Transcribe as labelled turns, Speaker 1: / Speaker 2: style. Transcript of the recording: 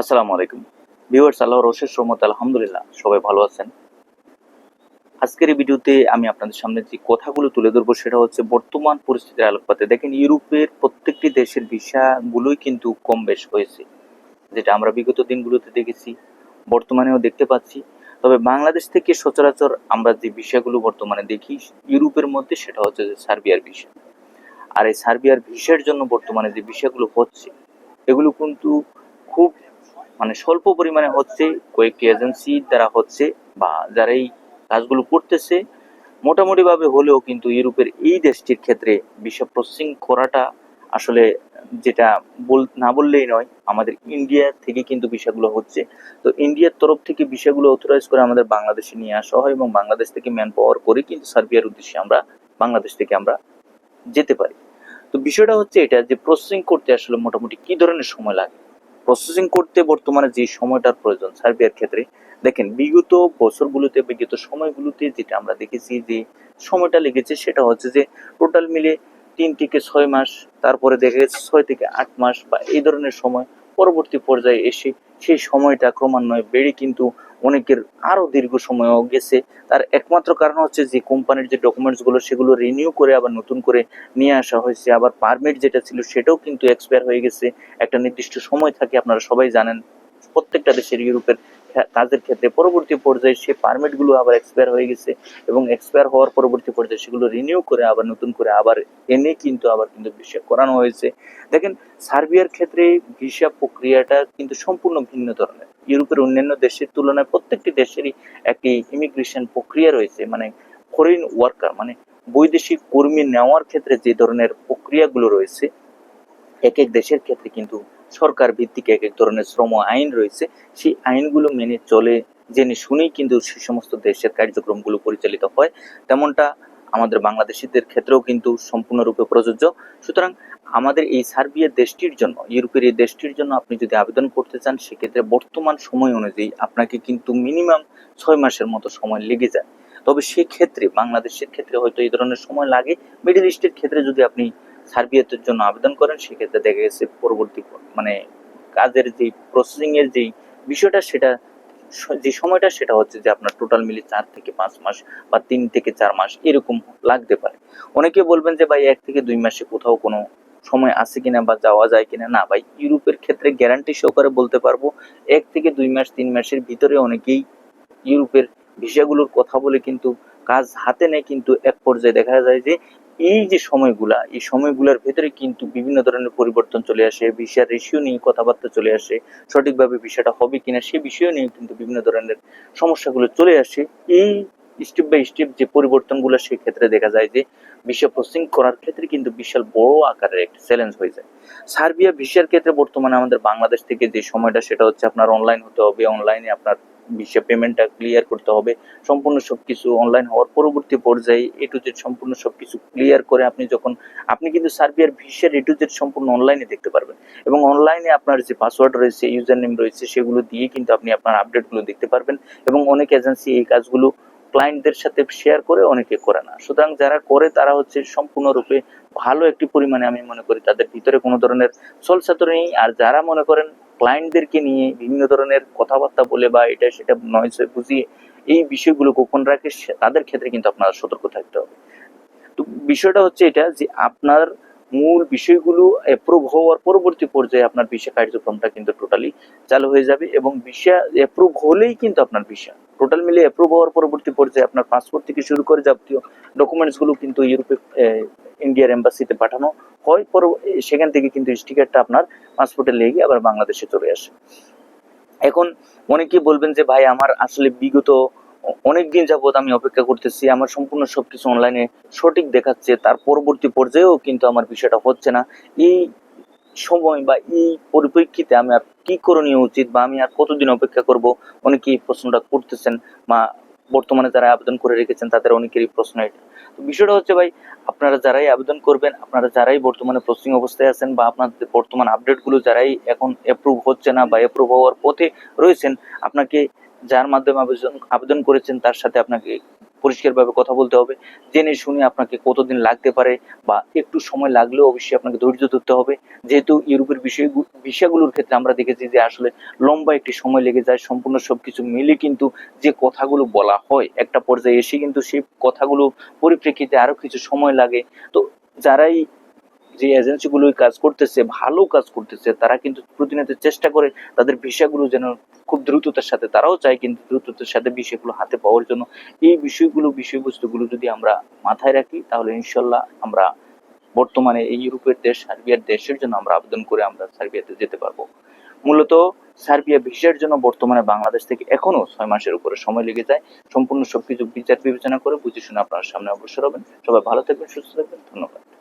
Speaker 1: আসসালামু আলাইকুম। ভিউয়ার্স, আল্লাহর অশেষ রহমত, আলহামদুলিল্লাহ, সবাই ভালো আছেন। আজকের এই ভিডিওতে আমি আপনাদের সামনে যে কথাগুলো তুলে ধরবো সেটা হচ্ছে বর্তমান পরিস্থিতির আলোকপাতে। দেখেন, ইউরোপের প্রত্যেকটি দেশের ভিসাগুলোই কিন্তু কম বেশ হয়েছে, যেটা আমরা বিগত দিনগুলোতে দেখেছি, বর্তমানেও দেখতে পাচ্ছি। তবে বাংলাদেশ থেকে সচরাচর আমরা যে বিষয়গুলো বর্তমানে দেখি, ইউরোপের মধ্যে সেটা হচ্ছে যে সার্বিয়ার ভিসা। আর এই সার্বিয়ার ভিসার জন্য বর্তমানে যে বিষয়গুলো হচ্ছে, এগুলো কিন্তু খুব মানে স্বল্প পরিমাণে হচ্ছে কয়েকটি এজেন্সি দ্বারা হচ্ছে বা যারা এই কাজগুলো করতেছে মোটামুটি ভাবে হলেও কিন্তু ইউরোপের এই দেশটির ক্ষেত্রে বিশ্ব প্রসেসিং করাটা আসলে যেটা বল, না বললেই নয়, আমাদের ইন্ডিয়া থেকে কিন্তু বিষয়গুলো হচ্ছে। তো ইন্ডিয়ার তরফ থেকে বিষয়গুলো অথরাইজ করে আমাদের বাংলাদেশে নিয়ে আসা হয় এবং বাংলাদেশ থেকে ম্যান পাওয়ার করে কিন্তু সার্বিয়ার উদ্দেশ্যে আমরা বাংলাদেশ থেকে আমরা যেতে পারি। তো বিষয়টা হচ্ছে এটা যে প্রসেসিং করতে আসলে মোটামুটি কি ধরনের সময় লাগে? প্রসেসিং করতে বর্তমানে যে সময়টার প্রয়োজন, সার্বিয়ার ক্ষেত্রে। দেখেন, বিগত বছরগুলোতে, বিগত সময়গুলোতে যেটা আমরা দেখেছি যে সময়টা লেগেছে, সেটা হচ্ছে যে টোটাল মিলে তিন থেকে ছয় মাস, তারপরে দেখা গেছে ছয় থেকে আট মাস বা এই ধরনের সময় পরবর্তী পর্যায়ে এসে সেই সময়টা ক্রমান্বয়ে বেড়ে কিন্তু অনেকের আরও দীর্ঘ সময়ও গেছে। তার একমাত্র কারণ হচ্ছে যে, কোম্পানির যে ডকুমেন্টসগুলো, সেগুলো রিনিউ করে আবার নতুন করে নিয়ে আসা হয়েছে। আবার পারমিট যেটা ছিল, সেটাও কিন্তু এক্সপায়ার হয়ে গেছে। একটা নির্দিষ্ট সময় থাকে, আপনারা সবাই জানেন। প্রত্যেকটা দেশের, ইউরোপের কাজের ক্ষেত্রে পরবর্তী পর্যায়ে সে পারমিটগুলো আবার এক্সপায়ার হয়ে গেছে এবং এক্সপায়ার হওয়ার পরবর্তী পর্যায়ে সেগুলো রিনিউ করে আবার, নতুন করে আবার এনে কিন্তু আবার কিন্তু ভিসা করানো হয়েছে। দেখেন, সার্বিয়ার ক্ষেত্রে ভিসা প্রক্রিয়াটা কিন্তু সম্পূর্ণ ভিন্ন ধরনের। ইউরোপের অন্যান্য দেশের তুলনায় প্রত্যেকটি দেশেরই একটি ইমিগ্রেশন প্রক্রিয়া রয়েছে। মানে ফরেন ওয়ার্কার মানে বৈদেশিক কর্মী নেওয়ার ক্ষেত্রে যে ধরনের প্রক্রিয়াগুলো রয়েছে, এক এক দেশের ক্ষেত্রে কিন্তু সরকার ভিত্তিক এক এক ধরনের শ্রম আইন রয়েছে, সেই আইনগুলো মেনে চলে জেনে শুনেই কিন্তু সে সমস্ত দেশের কার্যক্রমগুলো পরিচালিত হয়। তেমনটা আমাদের বাংলাদেশিদের ক্ষেত্রেও কিন্তু সম্পূর্ণরূপে প্রযোজ্য। সুতরাং আমাদের এই সার্বিয়া দেশটির জন্য, ইউরোপের এই দেশটির জন্য আপনি যদি আবেদন করতে চান, সেক্ষেত্রে বর্তমান সময় অনুযায়ী আপনাকে কিন্তু মিনিমাম ছয় মাসের মতো সময় লেগে যায়। তবে সেক্ষেত্রে, বাংলাদেশের ক্ষেত্রে হয়তো এই ধরনের সময় লাগে। মিডিল ইস্টের ক্ষেত্রে যদি আপনি সার্বিয়াতের জন্য আবেদন করেন, সেক্ষেত্রে দেখা গেছে পরবর্তী মানে কাজের যে প্রসেসিং এর যেই বিষয়টা, সেটা যে সময়টা, সেটা হচ্ছে যে আপনার টোটাল মিলে চার থেকে পাঁচ মাস বা তিন থেকে চার মাস এরকম লাগতে পারে। অনেকে বলবেন যে, ভাই, এক থেকে দুই মাসে কোথাও কোনো সময় আছে কিনা বা যাওয়া যায় কিনা? না, ভাই, ইউরোপের ক্ষেত্রে গ্যারান্টি সহকারে বলতে পারব, এক থেকে দুই মাস, তিন মাসের ভিতরে অনেকেই ইউরোপের ভিসাগুলোর কথা বলে কিন্তু কাজ হাতে নেয় কিন্তু এক পর্যায়ে দেখা যায় যে এই যে সময়গুলা, এই সময়গুলোর ভেতরে কিন্তু বিভিন্ন ধরনের পরিবর্তন চলে আসে ভিসার রেশিও নিয়ে কথাবার্তা চলে আসে, সঠিকভাবে ভিসাটা হবে কিনা সে বিষয় নিয়ে কিন্তু বিভিন্ন ধরনের সমস্যাগুলো চলে আসে। এই স্টেপ বাই স্টেপ যে পরিবর্তনগুলো সেই ক্ষেত্রে দেখা যায় যে ভিসা প্রসেসিং করার ক্ষেত্রে কিন্তু বিশাল বড় আকারের একটা চ্যালেঞ্জ হয়ে যায়। সার্বিয়া, ভিসার ক্ষেত্রে বর্তমানে আমাদের বাংলাদেশ থেকে যে সময়টা, সেটা হচ্ছে আপনার অনলাইন হতে হবে অনলাইনে আপনার ভিসা পেমেন্টটা ক্লিয়ার করতে হবে। সম্পূর্ণ সবকিছু অনলাইন হওয়ার পরবর্তী পর্যায়ে এ টু জেড সম্পূর্ণ সবকিছু ক্লিয়ার করে আপনি যখন, আপনি কিন্তু সার্বিয়ার ভিসার এ টু জেড সম্পূর্ণ অনলাইনে দেখতে পারবেন। এবং অনলাইনে আপনার যে পাসওয়ার্ড রয়েছে ইউজার নেম রয়েছে, সেগুলো দিয়ে কিন্তু আপনি আপনার আপডেটগুলো দেখতে পারবেন। এবং অনেক এজেন্সি এই কাজগুলো ক্লায়েন্টদের সাথে শেয়ার করে অনেকে করে না। সুতরাং যারা করে তারা হচ্ছে সম্পূর্ণরূপে ভালো একটি পরিমাণে আমি মনে করি তাদের ভিতরে কোনো ধরনের সলসাতর নেই। আর যারা মনে করেন ক্লায়েন্টদেরকে নিয়ে বিভিন্ন ধরনের কথাবার্তা বলে বা এটা সেটা নয়েসে বুঝিয়ে এই বিষয়গুলো গোপন রাখে তাদের ক্ষেত্রে কিন্তু আপনার সতর্ক থাকতে হবে। তো বিষয়টা হচ্ছে এটা যে আপনার মূল বিষয়গুলো অ্যাপ্রুভ হওয়ার পরবর্তী পর্যায়ে আপনার ভিসা কার্যক্রমটা কিন্তু টোটালি চালু হয়ে যাবে এবং ভিসা অ্যাপ্রুভ হলেই কিন্তু আপনার ভিসা টোটাল মিলে অ্যাপ্রুভ হওয়ার পরবর্তী পর্যায়ে আপনার পাসপোর্ট থেকে শুরু করে যাবতীয় ডকুমেন্টসগুলো কিন্তু ইউরোপে ইন্ডিয়ার এম্বাসিতে পাঠানো হয় পর সেখান থেকে কিন্তু স্টিকারটা আপনার পাসপোর্টে লেগে আবার বাংলাদেশে চলে আসে। এখন অনেকেই বলবেন যে, ভাই, আমার আসলে বিগত অনেক দিন যাবত আমি অপেক্ষা করতেছি, আমার সম্পূর্ণ সবকিছু অনলাইনে সঠিক দেখাচ্ছে, তার পরবর্তী পর্যায়েও কিন্তু আমার বিষয়টা হচ্ছে না। এই সময় বা এই পরিপ্রেক্ষিতে আমি আর কি করণীয় উচিত বা আমি আর কতদিন অপেক্ষা করব? অনেকেই এই প্রশ্নটা করতেছেন বা বর্তমানে যারা আবেদন করে রেখেছেন, তাদের অনেকেরই প্রশ্ন এটা। তো বিষয়টা হচ্ছে, ভাই আপনারা যারাই আবেদন করবেন, আপনারা যারাই বর্তমানে প্রসেসিং অবস্থায় আছেন বা আপনাদের বর্তমান আপডেটগুলো যারাই এখন অ্যাপ্রুভ হচ্ছে না বা অ্যাপ্রুভ হওয়ার পথে রয়েছেন, আপনাকে যার মাধ্যমে আবেদন আবেদন করেছেন তার সাথে আপনাকে পরিষ্কারভাবে কথা বলতে হবে, জেনে শুনে আপনাকে কতদিন লাগতে পারে বা একটু সময় লাগলেও অবশ্যই আপনাকে ধৈর্য ধরতে হবে। যেহেতু ইউরোপের বিষয় বিষয়গুলোর ক্ষেত্রে আমরা দেখেছি যে আসলে লম্বা একটি সময় লেগে যায়, সম্পূর্ণ সবকিছু মিলে কিন্তু যে কথাগুলো বলা হয় একটা পর্যায়ে এসে কিন্তু সেই কথাগুলো পরিপ্রেক্ষিতে আরও কিছু সময় লাগে। তো যারাই যে এজেন্সিগুলো কাজ করতেছে, ভালো কাজ করতেছে, তারা কিন্তু প্রতিনিয়ত চেষ্টা করে তাদের ভিসাগুলো যেন খুব দ্রুততার সাথে তারাও চায় কিন্তু দ্রুততার সাথে বিষয়গুলো হাতে পাওয়ার জন্য। এই বিষয়গুলো, বিষয়বস্তুগুলো যদি আমরা মাথায় রাখি, তাহলে ইনশাল্লাহ আমরা বর্তমানে এই ইউরোপের দেশ, সার্বিয়ার দেশের জন্য আমরা আবেদন করে আমরা সার্বিয়াতে যেতে পারব। মূলত সার্বিয়া ভিসার জন্য বর্তমানে বাংলাদেশ থেকে এখনও ছয় মাসের উপরে সময় লেগে যায়। সম্পূর্ণ সবকিছু বিচার বিবেচনা করে বুঝে শুনে আপনার সামনে অগ্রসর হবেন। সবাই ভালো থাকবেন, সুস্থ থাকবেন। ধন্যবাদ।